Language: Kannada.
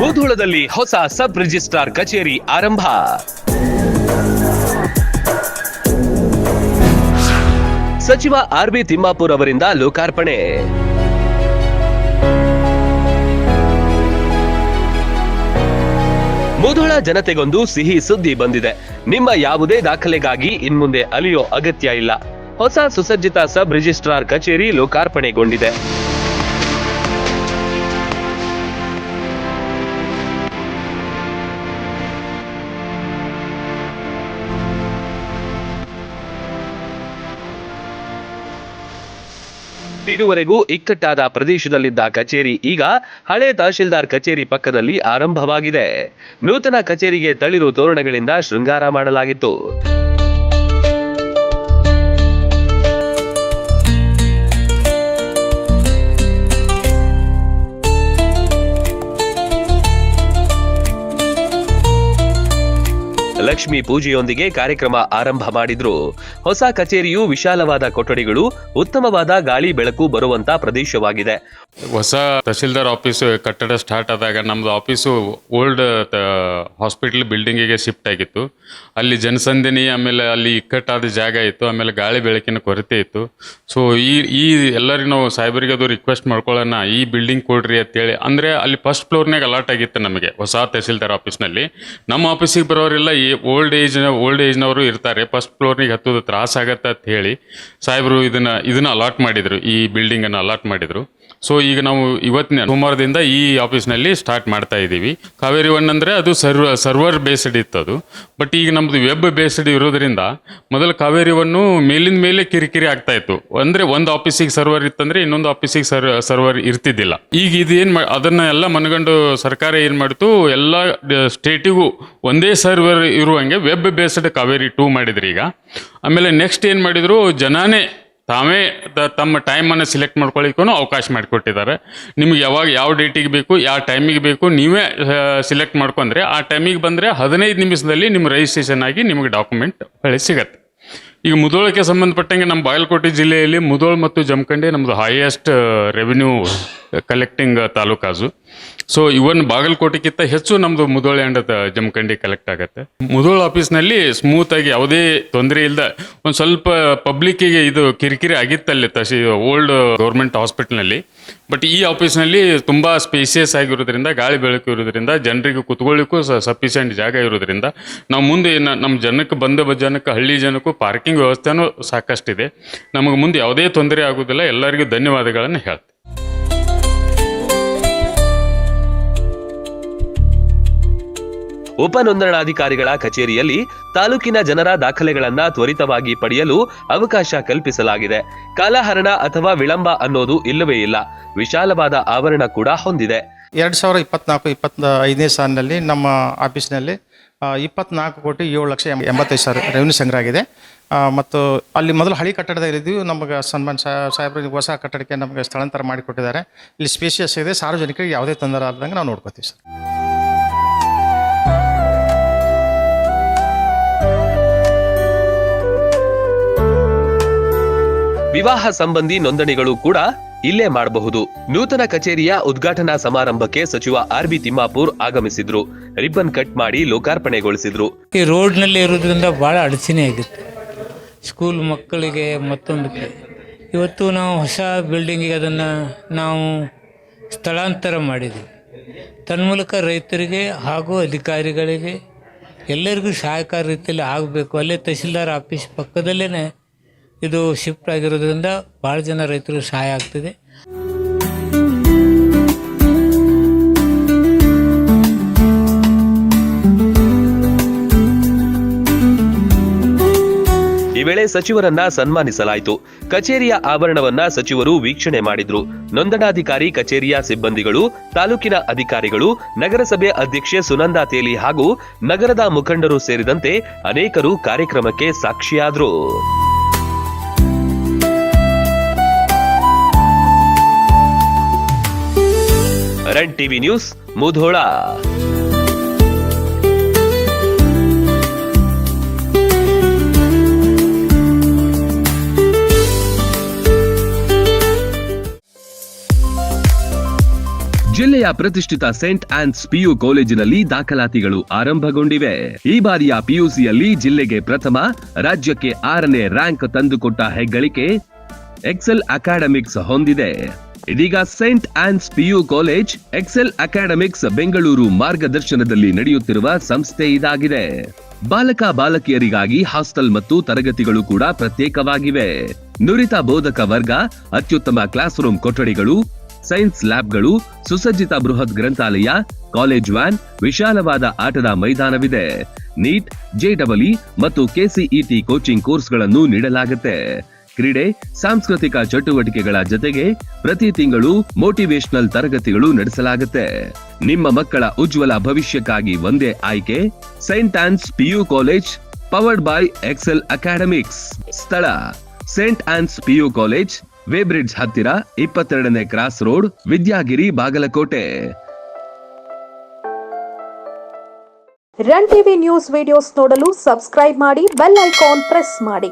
ಮುಧೋಳದಲ್ಲಿ ಹೊಸ ಸಬ್ ರಿಜಿಸ್ಟ್ರಾರ್ ಕಚೇರಿ ಆರಂಭ. ಸಚಿವ ಆರ್ ಬಿ ತಿಮ್ಮಾಪುರ್ ಅವರಿಂದ ಲೋಕಾರ್ಪಣೆ. ಮುಧೋಳ ಜನತೆಗೊಂದು ಸಿಹಿ ಸುದ್ದಿ ಬಂದಿದೆ. ನಿಮ್ಮ ಯಾವುದೇ ದಾಖಲೆಗಾಗಿ ಇನ್ಮುಂದೆ ಅಲಿಯೋ ಅಗತ್ಯ ಇಲ್ಲ. ಹೊಸ ಸುಸಜ್ಜಿತ ಸಬ್ ರಿಜಿಸ್ಟ್ರಾರ್ ಕಚೇರಿ ಲೋಕಾರ್ಪಣೆಗೊಂಡಿದೆ. ಇದುವರೆಗೂ ಇಕ್ಕಟ್ಟಾದ ಪ್ರದೇಶದಲ್ಲಿದ್ದ ಕಚೇರಿ ಈಗ ಹಳೆ ತಹಶೀಲ್ದಾರ್ ಕಚೇರಿ ಪಕ್ಕದಲ್ಲಿ ಆರಂಭವಾಗಿದೆ. ನೂತನ ಕಚೇರಿಗೆ ತಳಿರು ತೋರಣಗಳಿಂದ ಶೃಂಗಾರ ಮಾಡಲಾಗಿತ್ತು. ಲಕ್ಷ್ಮೀ ಪೂಜೆಯೊಂದಿಗೆ ಕಾರ್ಯಕ್ರಮ ಆರಂಭ ಮಾಡಿದ್ರು. ಹೊಸ ಕಚೇರಿಯು ವಿಶಾಲವಾದ ಕೊಠಡಿಗಳು, ಉತ್ತಮವಾದ ಗಾಳಿ ಬೆಳಕು ಬರುವಂತ ಪ್ರದೇಶವಾಗಿದೆ. ಹೊಸ ತಹಶೀಲ್ದಾರ್ ಆಫೀಸ್ ಕಟ್ಟಡ ಸ್ಟಾರ್ಟ್ ಆದಾಗ ನಮ್ದು ಆಫೀಸು ಓಲ್ಡ್ ಹಾಸ್ಪಿಟಲ್ ಬಿಲ್ಡಿಂಗಿಗೆ ಶಿಫ್ಟ್ ಆಗಿತ್ತು. ಅಲ್ಲಿ ಜನಸಂದಿನಿ ಆಮೇಲೆ ಅಲ್ಲಿ ಇಕ್ಕಟ್ಟಾದ ಜಾಗ ಇತ್ತು, ಆಮೇಲೆ ಗಾಳಿ ಬೆಳಕಿನ ಕೊರತೆ ಇತ್ತು. ಸೊ ಈ ಈ ಎಲ್ಲರಿಗೂ ನಾವು ಸಾಹೇಬರಿಗೆ ಅದು ರಿಕ್ವೆಸ್ಟ್ ಮಾಡ್ಕೊಳ್ಳೋಣ, ಈ ಬಿಲ್ಡಿಂಗ್ ಕೊಡ್ರಿ ಅಂತೇಳಿ. ಅಂದರೆ ಅಲ್ಲಿ ಫಸ್ಟ್ ಫ್ಲೋರ್ನಾಗ ಅಲಾಟ್ ಆಗಿತ್ತು ನಮಗೆ, ಹೊಸ ತಹಶೀಲ್ದಾರ್ ಆಫೀಸ್ನಲ್ಲಿ. ನಮ್ಮ ಆಫೀಸಿಗೆ ಬರೋರೆಲ್ಲ, ಈ ಓಲ್ಡ್ ಏಜ್ ಓಲ್ಡ್ ಏಜ್ನವರು ಇರ್ತಾರೆ. ಫಸ್ಟ್ ಫ್ಲೋರ್ನಿಗೆ ಹತ್ತೋದು ತ್ರಾಸ ಆಗತ್ತೆ ಅಂತ ಹೇಳಿ ಸಾಹೇಬರು ಇದನ್ನ ಇದನ್ನ ಅಲಾಟ್ ಮಾಡಿದ್ರು. ಈ ಬಿಲ್ಡಿಂಗನ್ನು ಅಲಾಟ್ ಮಾಡಿದ್ರು. ಸೊ ಈಗ ನಾವು ಇವತ್ತಿನ ಸೋಮವಾರದಿಂದ ಈ ಆಫೀಸ್ನಲ್ಲಿ ಸ್ಟಾರ್ಟ್ ಮಾಡ್ತಾ ಇದ್ದೀವಿ. ಕಾವೇರಿ ಒನ್ ಅಂದರೆ ಅದು ಸರ್ವ ಸರ್ವರ್ ಬೇಸ್ಡ್ ಇತ್ತು ಅದು. ಬಟ್ ಈಗ ನಮ್ಮದು ವೆಬ್ ಬೇಸ್ಡ್ ಇರೋದ್ರಿಂದ ಮೊದಲು ಕಾವೇರಿ ಒನ್ನು ಮೇಲಿಂದ ಮೇಲೆ ಕಿರಿಕಿರಿ ಆಗ್ತಾ ಇತ್ತು. ಅಂದರೆ ಒಂದು ಆಫೀಸಿಗೆ ಸರ್ವರ್ ಇತ್ತಂದರೆ ಇನ್ನೊಂದು ಆಫೀಸಿಗೆ ಸರ್ ಸರ್ವರ್ ಇರ್ತಿದ್ದಿಲ್ಲ. ಈಗ ಇದು ಏನು ಮಾ, ಅದನ್ನ ಎಲ್ಲ ಮನಗಂಡು ಸರ್ಕಾರ ಏನು ಮಾಡ್ತು, ಎಲ್ಲ ಸ್ಟೇಟಿಗೂ ಒಂದೇ ಸರ್ವರ್ ಇರುವಂಗೆ ವೆಬ್ ಬೇಸ್ಡ್ ಕಾವೇರಿ ಟೂ ಮಾಡಿದ್ರಿ ಈಗ ಆಮೇಲೆ ನೆಕ್ಸ್ಟ್ ಏನು ಮಾಡಿದರು, ಜನಾನೇ ತಾವೇ ತಮ್ಮ ಟೈಮನ್ನು ಸಿಲೆಕ್ಟ್ ಮಾಡ್ಕೊಳ್ಳಿಕ್ಕೂ ಅವಕಾಶ ಮಾಡಿಕೊಟ್ಟಿದ್ದಾರೆ. ನಿಮ್ಗೆ ಯಾವಾಗ ಯಾವ ಡೇಟಿಗೆ ಬೇಕು, ಯಾವ ಟೈಮಿಗೆ ಬೇಕು, ನೀವೇ ಸಿಲೆಕ್ಟ್ ಮಾಡ್ಕೊಂಡ್ರೆ ಆ ಟೈಮಿಗೆ ಬಂದರೆ ಹದಿನೈದು ನಿಮಿಷದಲ್ಲಿ ನಿಮ್ಮ ರಿಜಿಸ್ಟ್ರೇಷನ್ ಆಗಿ ನಿಮಗೆ ಡಾಕ್ಯುಮೆಂಟ್ ಹೊಳೆ ಸಿಗತ್ತೆ. ಈಗ ಮುದೋಳಕ್ಕೆ ಸಂಬಂಧಪಟ್ಟಂಗೆ ನಮ್ಮ ಬಾಗಲಕೋಟೆ ಜಿಲ್ಲೆಯಲ್ಲಿ ಮುದೋಳ ಮತ್ತು ಜಮಖಂಡಿ ನಮ್ಮದು ಹೈಯೆಸ್ಟ್ ರೆವಿನ್ಯೂ ಕಲೆಕ್ಟಿಂಗ್ ತಾಲೂಕಾಜು ಸೊ ಇವನ್ ಬಾಗಲಕೋಟೆಗಿಂತ ಹೆಚ್ಚು ನಮ್ಮದು ಮುಧೋಳ ಅಂಡ್ ಜಮಖಂಡಿ ಕಲೆಕ್ಟ್ ಆಗುತ್ತೆ. ಮುಧೋಳ ಆಫೀಸ್ನಲ್ಲಿ ಸ್ಮೂತಾಗಿ ಯಾವುದೇ ತೊಂದರೆ ಇಲ್ಲದೆ ಒಂದು ಸ್ವಲ್ಪ ಪಬ್ಲಿಕ್ಕಿಗೆ ಇದು ಕಿರಿಕಿರಿ ಆಗಿತ್ತಲ್ಲಿ ತಸಿ ಓಲ್ಡ್ ಗೌರ್ಮೆಂಟ್ ಹಾಸ್ಪಿಟ್ಲ್ನಲ್ಲಿ ಬಟ್ ಈ ಆಫೀಸ್ನಲ್ಲಿ ತುಂಬ ಸ್ಪೇಸಿಯಸ್ ಆಗಿರೋದ್ರಿಂದ, ಗಾಳಿ ಬೆಳಕು ಇರೋದ್ರಿಂದ, ಜನರಿಗೆ ಕುತ್ಕೊಳ್ಳಿಕ್ಕೂ ಸಫಿಷಿಯೆಂಟ್ ಜಾಗ ಇರೋದ್ರಿಂದ ನಾವು ಮುಂದೆ ನಮ್ಮ ಜನಕ್ಕೆ ಬಂದ ಜನಕ್ಕೆ ಹಳ್ಳಿ ಜನಕ್ಕೂ ಪಾರ್ಕಿಂಗ್ ವ್ಯವಸ್ಥೆನೂ ಸಾಕಷ್ಟಿದೆ. ನಮಗೆ ಮುಂದೆ ಯಾವುದೇ ತೊಂದರೆ ಆಗೋದಿಲ್ಲ. ಎಲ್ಲರಿಗೂ ಧನ್ಯವಾದಗಳನ್ನು ಹೇಳ್ತೀನಿ. ಉಪನೋಂದಣಾಧಿಕಾರಿಗಳ ಕಚೇರಿಯಲ್ಲಿ ತಾಲೂಕಿನ ಜನರ ದಾಖಲೆಗಳನ್ನ ತ್ವರಿತವಾಗಿ ಪಡೆಯಲು ಅವಕಾಶ ಕಲ್ಪಿಸಲಾಗಿದೆ. ಕಾಲಹರಣ ಅಥವಾ ವಿಳಂಬ ಅನ್ನೋದು ಇಲ್ಲವೇ ಇಲ್ಲ. ವಿಶಾಲವಾದ ಆವರಣ ಕೂಡ ಹೊಂದಿದೆ. ಎರಡು ಸಾವಿರ ಇಪ್ಪತ್ನಾಲ್ಕು ಇಪ್ಪತ್ತ ಐದನೇ ಸಾಲಿನಲ್ಲಿ ನಮ್ಮ ಆಫೀಸ್ನಲ್ಲಿ ಇಪ್ಪತ್ನಾಲ್ಕು ಕೋಟಿ ಏಳು ಲಕ್ಷ ಎಂಬ- ಎಂಬತ್ತೈದು ಸಾವಿರ ರೆವೆನ್ಯೂ ಸಂಗ್ರಹ ಆಗಿದೆ ಮತ್ತು ಅಲ್ಲಿ ಮೊದಲು ಹಳಿ ಕಟ್ಟಡದಲ್ಲಿದ್ದೀವಿ ನಮಗೆ ಸನ್ಮಾನ್ ಸಾಹೇಬರು ಹೊಸ ಕಟ್ಟಡಕ್ಕೆ ನಮಗೆ ಸ್ಥಳಾಂತರ ಮಾಡಿಕೊಟ್ಟಿದ್ದಾರೆ. ಇಲ್ಲಿ ಸ್ಪೇಷಿಯಸ್ ಇದೆ ಸಾರ್ವಜನಿಕರಿಗೆ ಯಾವುದೇ ತೊಂದರೆ ಆಗದಂಗೆ ನಾವು ನೋಡ್ಕೋತೀವಿ ಸರ್. ವಿವಾಹ ಸಂಬಂಧಿ ನೋಂದಣಿಗಳು ಕೂಡ ಇಲ್ಲೇ ಮಾಡಬಹುದು. ನೂತನ ಕಚೇರಿಯ ಉದ್ಘಾಟನಾ ಸಮಾರಂಭಕ್ಕೆ ಸಚಿವ ಆರ್ ಬಿ ತಿಮ್ಮಾಪುರ್ ಆಗಮಿಸಿದ್ರು. ರಿಬ್ಬನ್ ಕಟ್ ಮಾಡಿ ಲೋಕಾರ್ಪಣೆಗೊಳಿಸಿದ್ರು. ಈ ರೋಡ್ನಲ್ಲಿ ಇರೋದ್ರಿಂದ ಭಾಳ ಅಡಚಣೆ ಆಗುತ್ತೆ. ಸ್ಕೂಲ್ ಮಕ್ಕಳಿಗೆ ಮತ್ತೊಂದು ಇವತ್ತು ನಾವು ಹೊಸ ಬಿಲ್ಡಿಂಗಿಗೆ ಅದನ್ನು ನಾವು ಸ್ಥಳಾಂತರ ಮಾಡಿದ್ವಿ. ತನ್ಮೂಲಕ ರೈತರಿಗೆ ಹಾಗೂ ಅಧಿಕಾರಿಗಳಿಗೆ ಎಲ್ಲರಿಗೂ ಸಹಾಯಕಾರ ರೀತಿಯಲ್ಲಿ ಆಗಬೇಕು. ಅಲ್ಲೇ ತಹಶೀಲ್ದಾರ್ ಆಫೀಸ್ ಪಕ್ಕದಲ್ಲೇ ಇದು ಶಿಫ್ಟ್ ಆಗಿರೋದ್ರಿಂದ ಭಾಳ ಜನ ರೈತರು ಸಹಾಯ ಆಗ್ತಿದೆ. ಈ ವೇಳೆ ಸಚಿವರನ್ನ ಸನ್ಮಾನಿಸಲಾಯಿತು. ಕಚೇರಿಯ ಆವರಣವನ್ನ ಸಚಿವರು ವೀಕ್ಷಣೆ ಮಾಡಿದ್ರು. ನೋಂದಣಾಧಿಕಾರಿ, ಕಚೇರಿಯ ಸಿಬ್ಬಂದಿಗಳು, ತಾಲೂಕಿನ ಅಧಿಕಾರಿಗಳು, ನಗರಸಭೆ ಅಧ್ಯಕ್ಷೆ ಸುನಂದಾ ತೇಲಿ ಹಾಗೂ ನಗರದ ಮುಖಂಡರು ಸೇರಿದಂತೆ ಅನೇಕರು ಕಾರ್ಯಕ್ರಮಕ್ಕೆ ಸಾಕ್ಷಿಯಾದ್ರು. Run TV news, Mudhol. ಜಿಲ್ಲೆಯ ಪ್ರತಿಷ್ಠಿತ ಸೆಂಟ್ ಆನ್ಸ್ ಪಿಯು ಕಾಲೇಜಿನಲ್ಲಿ ದಾಖಲಾತಿಗಳು ಆರಂಭಗೊಂಡಿವೆ. ಈ ಬಾರಿಯ ಪಿಯುಸಿಯಲ್ಲಿ ಜಿಲ್ಲೆಗೆ ಪ್ರಥಮ, ರಾಜ್ಯಕ್ಕೆ ಆರನೇ ರ್ಯಾಂಕ್ ತಂದುಕೊಟ್ಟ ಹೆಗ್ಗಳಿಕೆ ಎಕ್ಸೆಲ್ ಅಕಾಡೆಮಿಕ್ಸ್ ಹೊಂದಿದೆ. ಇದೀಗ saint Anne's PU college Excel academics Bengaluru ಮಾರ್ಗದರ್ಶನದಲ್ಲಿ ನಡೆಯುತ್ತಿರುವ ಸಂಸ್ಥೆ ಇದಾಗಿದೆ. ಬಾಲಕ ಬಾಲಕಿಯರಿಗಾಗಿ ಹಾಸ್ಟೆಲ್ ಮತ್ತು ತರಗತಿಗಳು ಕೂಡ ಪ್ರತ್ಯೇಕವಾಗಿವೆ. ನುರಿತ ಬೋಧಕ ವರ್ಗ, ಅತ್ಯುತ್ತಮ ಕ್ಲಾಸ್ ರೂಮ್ ಕೊಠಡಿಗಳು, ಸೈನ್ಸ್ ಲ್ಯಾಬ್ಗಳು, ಸುಸಜ್ಜಿತ ಬೃಹತ್ ಗ್ರಂಥಾಲಯ, ಕಾಲೇಜ್ ವ್ಯಾನ್, ವಿಶಾಲವಾದ ಆಟದ ಮೈದಾನವಿದೆ. ನೀಟ್ ಜೆಡಬ್ಲ್ಇ ಮತ್ತು ಕೆಸಿಇಟಿ ಕೋಚಿಂಗ್ ಕೋರ್ಸ್ಗಳನ್ನು ನೀಡಲಾಗುತ್ತೆ. ಕ್ರೀಡೆ, ಸಾಂಸ್ಕೃತಿಕ ಚಟುವಟಿಕೆಗಳ ಜೊತೆಗೆ ಪ್ರತಿ ತಿಂಗಳು ಮೋಟಿವೇಶನಲ್ ತರಗತಿಗಳು ನಡೆಸಲಾಗುತ್ತೆ. ನಿಮ್ಮ ಮಕ್ಕಳ ಉಜ್ವಲ ಭವಿಷ್ಯಕ್ಕಾಗಿ ಒಂದೇ ಆಯ್ಕೆ saint Anne's PU college powered by Excel academics ಸ್ಥಳ saint Anne's PU college Weybridge ಹತ್ತಿರ, ಇಪ್ಪತ್ತೆರಡನೇ cross road Vidyagiri, Bagalkote. Run TV news videos ನೋಡಲು ಸಬ್ಸ್ಕ್ರೈಬ್ ಮಾಡಿ ಬೆಲ್ ಐಕಾನ್ ಪ್ರೆಸ್ ಮಾಡಿ.